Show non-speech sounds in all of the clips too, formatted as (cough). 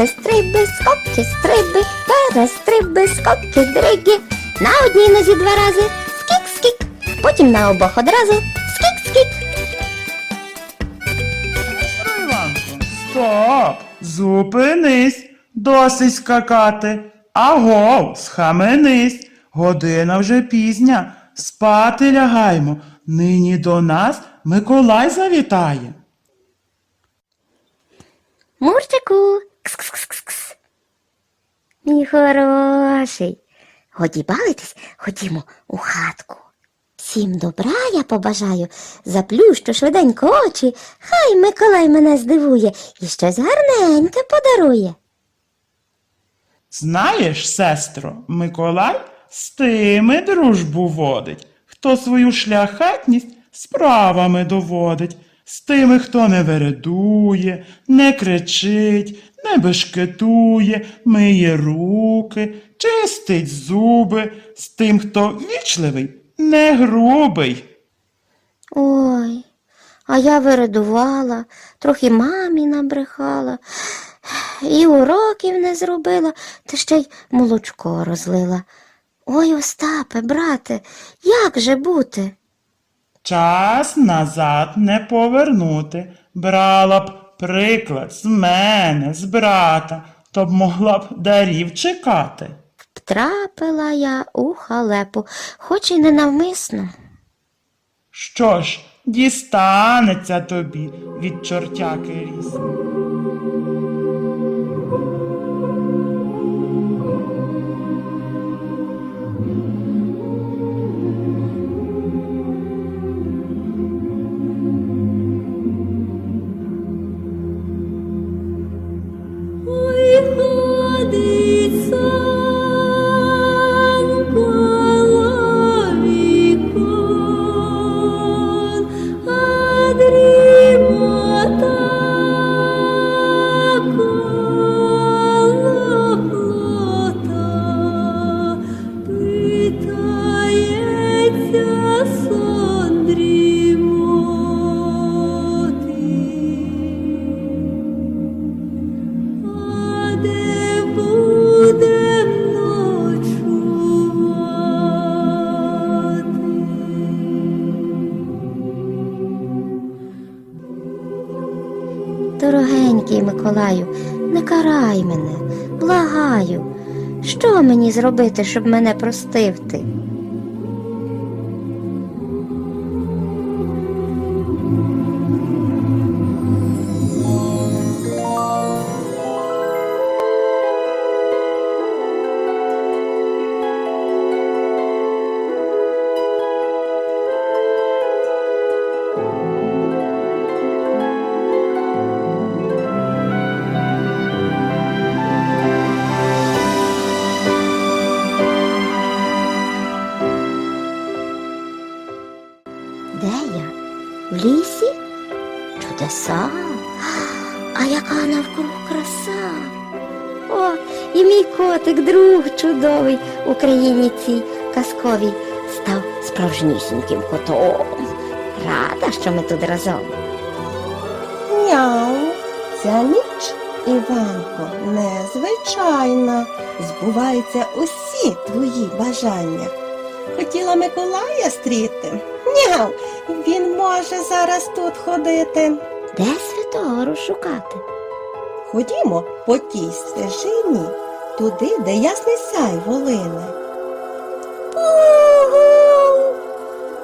стриби, скоки, стриби, перестриби, скоки, дриги. На одній нозі два рази скік-скік, потім на обох одразу скік-скік. Іванко, стоп! Зупинись! Досить скакати. Агов, схаменись. Година вже пізня. Спати лягаймо. Нині до нас Миколай завітає. Мурчику, хороший. Годі бавитись, ходімо у хатку. Всім добра я побажаю, заплющу швиденько очі, хай Миколай мене здивує і щось гарненьке подарує. Знаєш, сестро, Миколай з тими дружбу водить, хто свою шляхетність справами доводить, з тими, хто не вередує, не кричить, не бешкетує, миє руки, чистить зуби, з тим, хто вічливий, не грубий. Ой, а я вирадувала, трохи мамі набрехала, і уроків не зробила, та ще й молочко розлила. Ой, Остапе, брате, як же бути? Час назад не повернути. Брала б приклад з мене, з брата, то б могла б дарів чекати. Втрапила я у халепу, хоч і ненавмисно. Що ж, дістанеться тобі від чортяки ріс. Дорогенький Миколаю, не карай мене, благаю. Що мені зробити, щоб мене простив ти? Країні цій казковій став справжнісіньким котом. Рада, що ми тут разом. Няу, ця ніч, Іванко, незвичайна. Збуваються усі твої бажання. Хотіла Миколая стріти? Няу, він може зараз тут ходити. Де святого шукати? Ходімо по тій стежині, туди, де ясний сяй волине.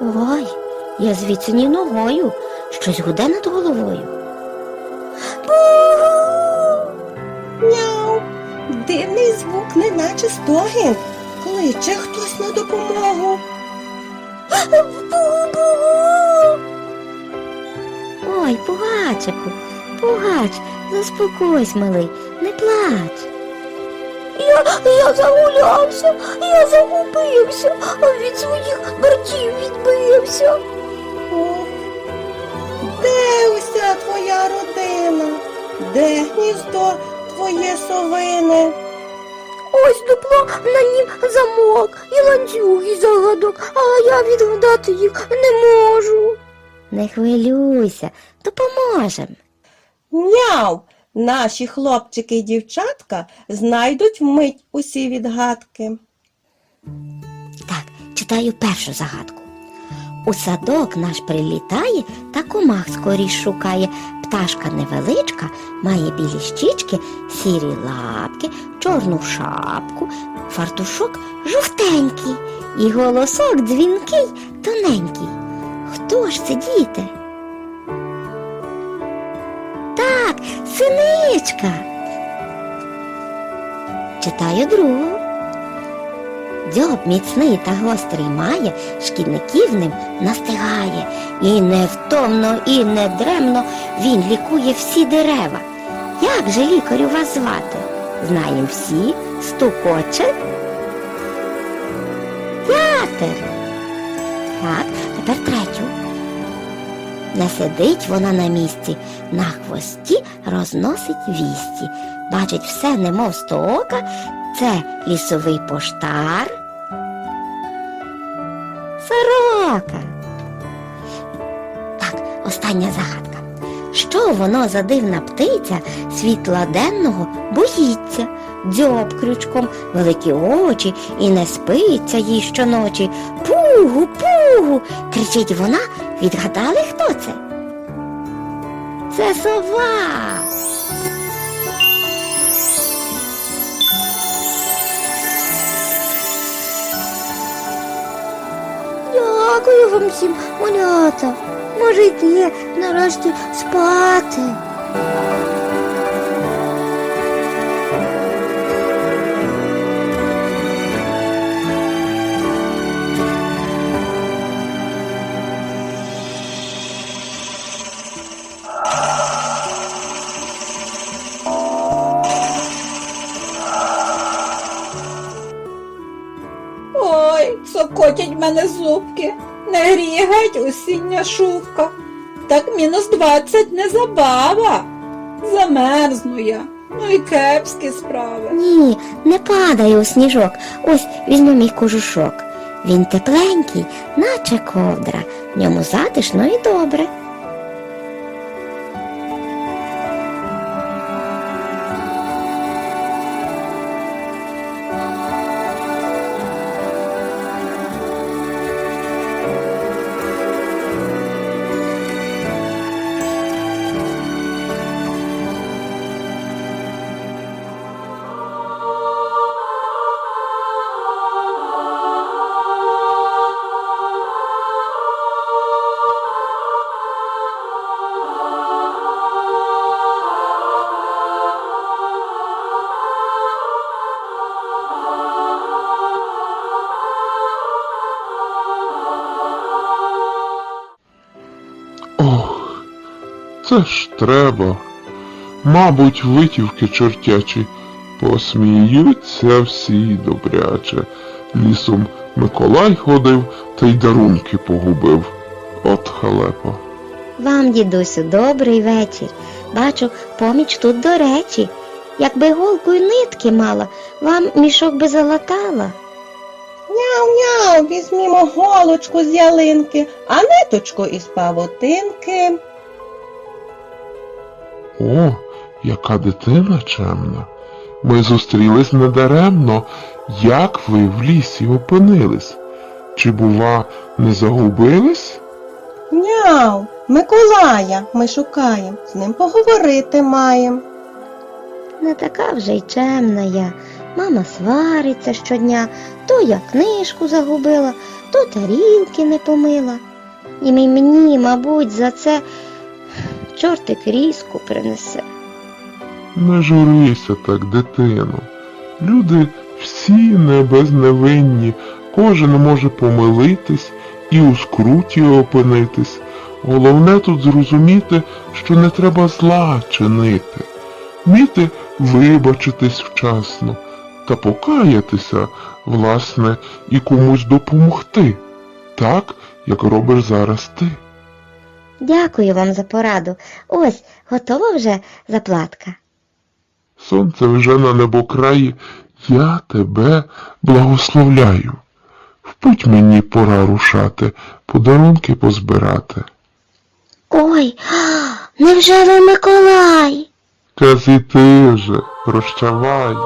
Ой, я звідси ні ногою, щось гуде над головою. Няу, дивний звук, неначе стогін. Кличе хтось на допомогу. Ой, пугачику, пугач, заспокойся, милий, не плач. Я, я загулявся, я загубився, а від своїх братів відбився. Ох, Де уся твоя родина? Де гніздо твоє совине? Ось дупло на нім замок і ланцюг і загадок, а я відгадати їх не можу. Не хвилюйся, допоможем. Няв, Наші хлопчики і дівчатка знайдуть вмить усі відгадки. Так, читаю першу загадку. У садок наш прилітає та комах скоріш шукає. Пташка невеличка, має білі щічки, сірі лапки, чорну шапку, фартушок жовтенький і голосок дзвінкий, тоненький. Хто ж це діти? Синичка. Читаю другу. Дзьоб міцний та гострий має, шкідників ним настигає. І невтомно, і недремно він лікує всі дерева. Як же лікарю вас звати? Знаєм всі, стукоче. Вятер. Так, тепер третю. Не сидить вона на місці, на хвості розносить вісті. Бачить все, немов того ока, це лісовий поштар. Сорока. Так, остання загадка. Що воно за дивна птиця світла денного боїться? Дзьоб крючком, великі очі і не спиться їй щоночі. Пугу, пугу. кричить вона. Відгадали, хто це? Це сова. Дякую вам всім, малята. Може йти нарешті спати. Мене зубки, не гріє геть осіння шубка. Так мінус двадцять не забава. Замерзну я, ну і кепські справи. Ні, не падай у сніжок. Ось візьму мій кожушок. Він тепленький, наче ковдра. В ньому затишно і добре. Ж треба. Мабуть, витівки чортячі, посміються всі добряче. Лісом Миколай ходив та й дарунки погубив. От халепа. Вам, дідусю, добрий вечір. Бачу, поміч тут до речі. Якби голку й нитки мала, вам мішок би залатала. Няу-няу, візьмімо голочку з ялинки, а ниточку із павутинки. О, яка дитина чемна. Ми зустрілись недаремно. Як ви в лісі опинились? Чи, бува, не загубились? Няу, Миколая ми шукаєм, з ним поговорити маєм. Не така вже й чемна я. Мама свариться щодня, то я книжку загубила, то тарілки не помила. І мені, мабуть, за це чортик різку принесе. Не журися так, дитино. Люди всі не безневинні, кожен може помилитись і у скруті опинитись. Головне тут зрозуміти, що не треба зла чинити, вміти вибачитись вчасно та покаятися, власне, і комусь допомогти, так, як робиш зараз ти. Дякую вам за пораду. Ось, готова вже заплатка. Сонце вже на небокраї, я тебе благословляю. В путь мені пора рушати, подарунки позбирати. Ой, (gasps) невже ви Миколай? Кази ти же, прощавай.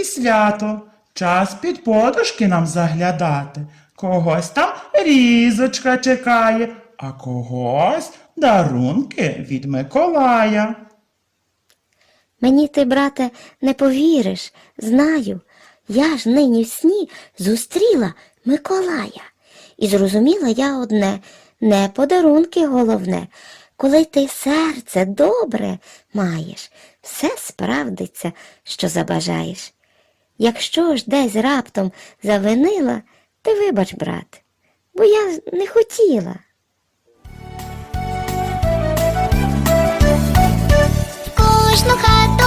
І свято. Час під подушки нам заглядати. Когось там різочка чекає, а когось дарунки від Миколая. Мені ти, брате, не повіриш, знаю. Я ж нині в сні зустріла Миколая. І зрозуміла я одне не подарунки головне. Коли ти серце добре маєш, все справдиться, що забажаєш. Якщо ж десь раптом завинила, ти вибач, брат, бо я не хотіла. Кожну хату,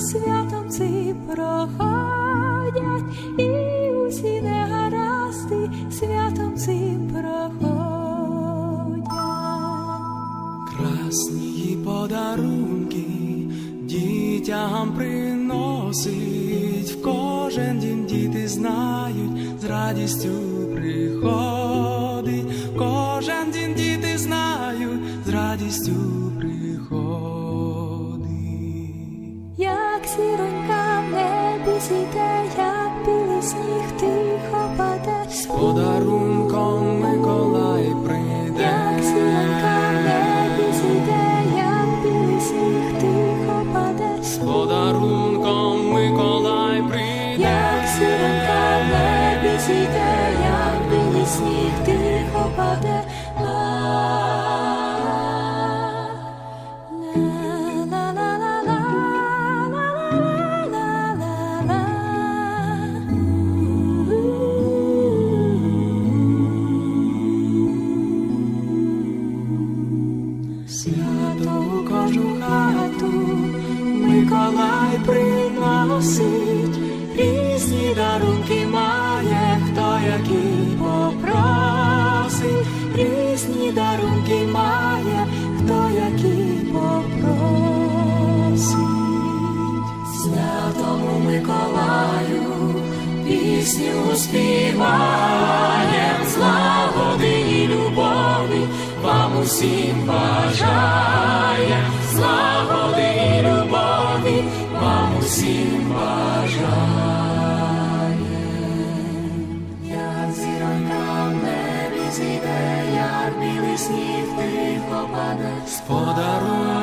святом цим проходять, і усі негаразди святом цим проходять. Красні подарунки дітям приносить, в кожен дім діти знають, з радістю приходить, зійде, як білий сніг тихо паде, З подарунком пісню співаєм, злагоди і любові вам усім бажає, злагоди і любові вам усім бажає. Як зіронька в небі зійде, як білий сніг тихо паде. з подарунком Миколая.